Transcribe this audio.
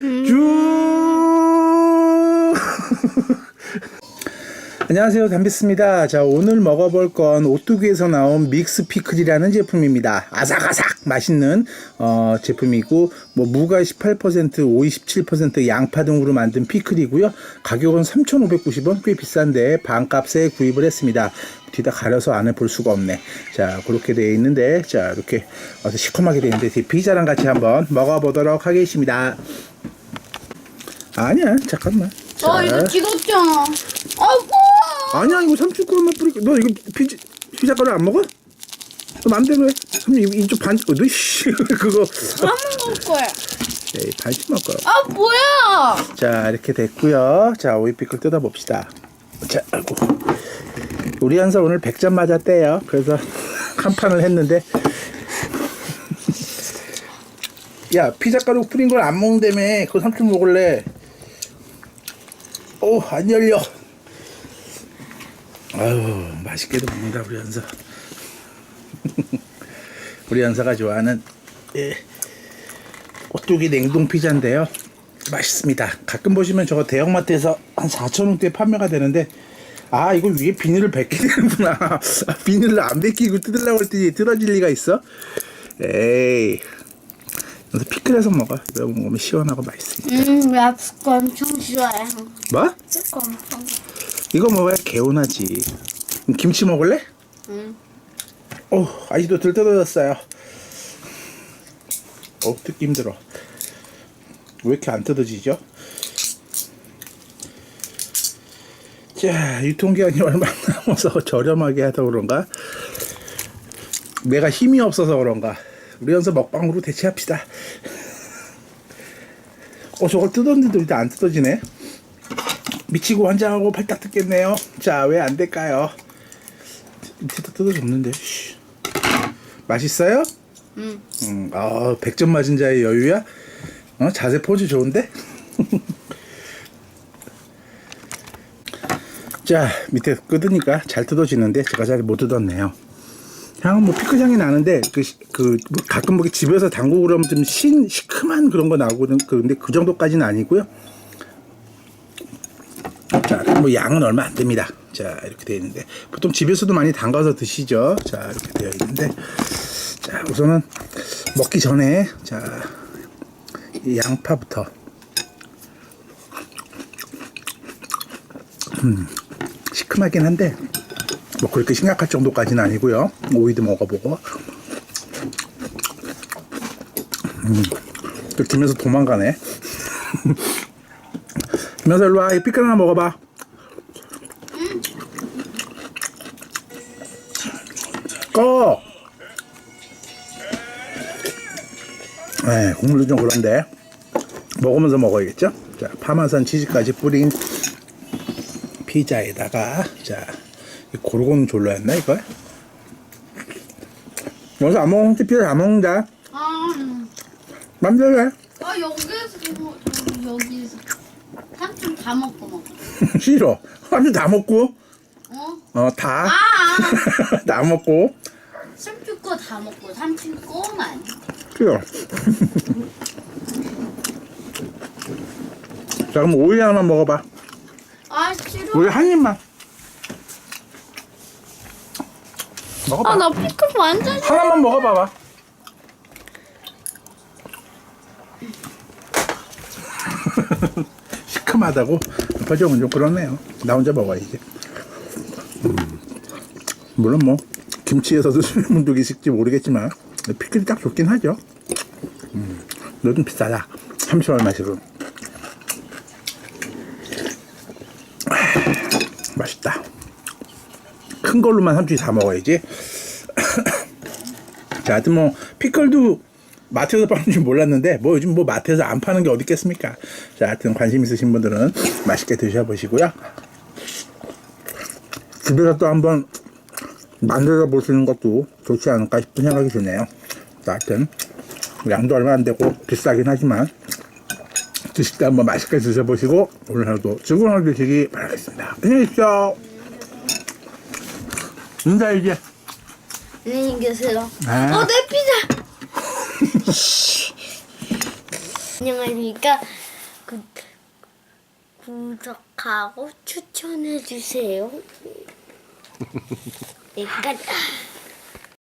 쭉. 안녕하세요. 담비스입니다. 자 오늘 먹어볼 건 오뚜기에서 나온 믹스 피클이라는 제품입니다. 아삭아삭 맛있는 어, 제품이고 뭐 무가 18% 오이 17% 양파 등으로 만든 피클이고요. 가격은 3,590원 꽤 비싼데 반값에 구입을 했습니다. 뒤다 가려서 안에 볼 수가 없네. 자 그렇게 되어 있는데 자 이렇게 시커멓게 되어 있는데 피자랑 같이 한번 먹어보도록 하겠습니다 아니야 잠깐만 아 이거 지겹잖아. 아 뭐? 아니야 이거 삼촌 거만 뿌리고 너 이거 피자 피자 가루 안 먹어? 너 맘대로 해. 삼촌 이쪽 반, 어, 너씨 그거 안 먹을 거야. 에이 반씩 먹어. 아 뭐야? 자 이렇게 됐고요. 자 오이 피클 뜯어 봅시다. 자 아이고 우리 한서 오늘 100점 맞았대요. 그래서 한 판을 했는데 야 피자 가루 뿌린 걸 안 먹는다며 그거 삼촌 먹을래? 오 안 열려. 아유 맛있게도 먹는다 우리 한서. 우리 한서가 좋아하는 예, 오뚜기 냉동 피자인데요. 맛있습니다. 가끔 보시면 저거 대형마트에서 한 4,000원대에 판매가 되는데 아 이거 위에 비닐을 벗게 되는구나. 아, 비닐을 안 벗기고 뜯으려고 했더니 뜯어질 리가 있어? 에이. 그래서 피클해서 먹어. 이거 먹으면 시원하고 맛있으니까. 음, 나 그거 엄청 싫어해. 뭐? 그거 엄청. 이거 먹어야 개운하지. 김치 먹을래? 응. 오, 아직도 덜 뜯어졌어요. 어, 뜯기 힘들어. 왜 이렇게 안 뜯어지죠? 자, 유통기한이 얼마 안 남아서 저렴하게 하다 그런가? 내가 힘이 없어서 그런가? 우리 연서 먹방으로 대체합시다. 어, 저걸 뜯었는데도 일단 안 뜯어지네. 미치고 환장하고 팔딱 뜯겠네요. 자, 왜 안 될까요? 밑에다 뜯어졌는데. 씨. 맛있어요? 응. 음, 아, 100점 맞은 자의 여유야? 어, 자세 포즈 좋은데? 자, 밑에 끄드니까 잘 뜯어지는데 제가 잘 못 뜯었네요. 향은 뭐 피클 향이 나는데 그, 시- 그뭐 가끔 뭐 집에서 담그고 그러면 좀 신, 시큼한 그런 거 나오거든. 그- 근데 그 정도까지는 아니고요. 자, 뭐 양은 얼마 안 됩니다. 자, 이렇게 되어 있는데 보통 집에서도 많이 담가서 드시죠. 자, 이렇게 되어 있는데 자, 우선은 먹기 전에 자, 이 양파부터 음, 시큼하긴 한데 뭐 그렇게 심각할 정도까지는 아니고요. 오이도 먹어보고 음, 또 김에서 도망가네. 김에서 일로 와, 이 피클 하나 먹어봐. 꺼. 네, 국물도 좀 그런데 먹으면서 먹어야겠죠? 자, 파마산 치즈까지 뿌린 피자에다가 자, 이 고르곤 졸라였나 이거? 여기서 안 먹는 피자 안 먹는다. 아, 음. 맘대로 해. 아 여기에서 뭐, 저기 여기에서 삼촌 다 먹고 먹어. 싫어. 아주 다 먹고, 어? 어, 다. 아, 다 먹고. 삼촌 거 다 먹고 삼촌 거만. 싫어. 자, 그럼 오이 하나만 먹어봐. 아 싫어. 오이 한 입만. 먹어봐. 아 나 피클 완전 싫어. 하나만 먹어봐봐. 시큼하다고? 표정은 좀 그렇네요. 나 혼자 먹어야지. 음, 물론 뭐 김치에서 드시는 분도 계실지 모르겠지만 피클이 딱 좋긴 하죠. 음, 좀 비싸다. 30원 마시고. 맛있다. 큰 걸로만 삼촌이 다 먹어야지. 자, 하여튼 뭐 피클도 마트에서 파는 줄 몰랐는데 뭐 요즘 뭐 마트에서 안 파는 게 어디 있겠습니까? 자, 하여튼 관심 있으신 분들은 맛있게 드셔보시고요. 집에서 또 한번 만들어 보시는 것도 좋지 않을까 싶은 생각이 드네요. 자, 하여튼 양도 얼마 안 되고 비싸긴 하지만 드실 때 한번 맛있게 드셔보시고 오늘 하루도 즐거운 하루 되시기 바라겠습니다. 안녕히 계십시오. 인사 이제. 안녕히 계세요. 아. 어, 내 피자. 안녕하십니까. 구, 구독하고 추천해 주세요. 여기까지.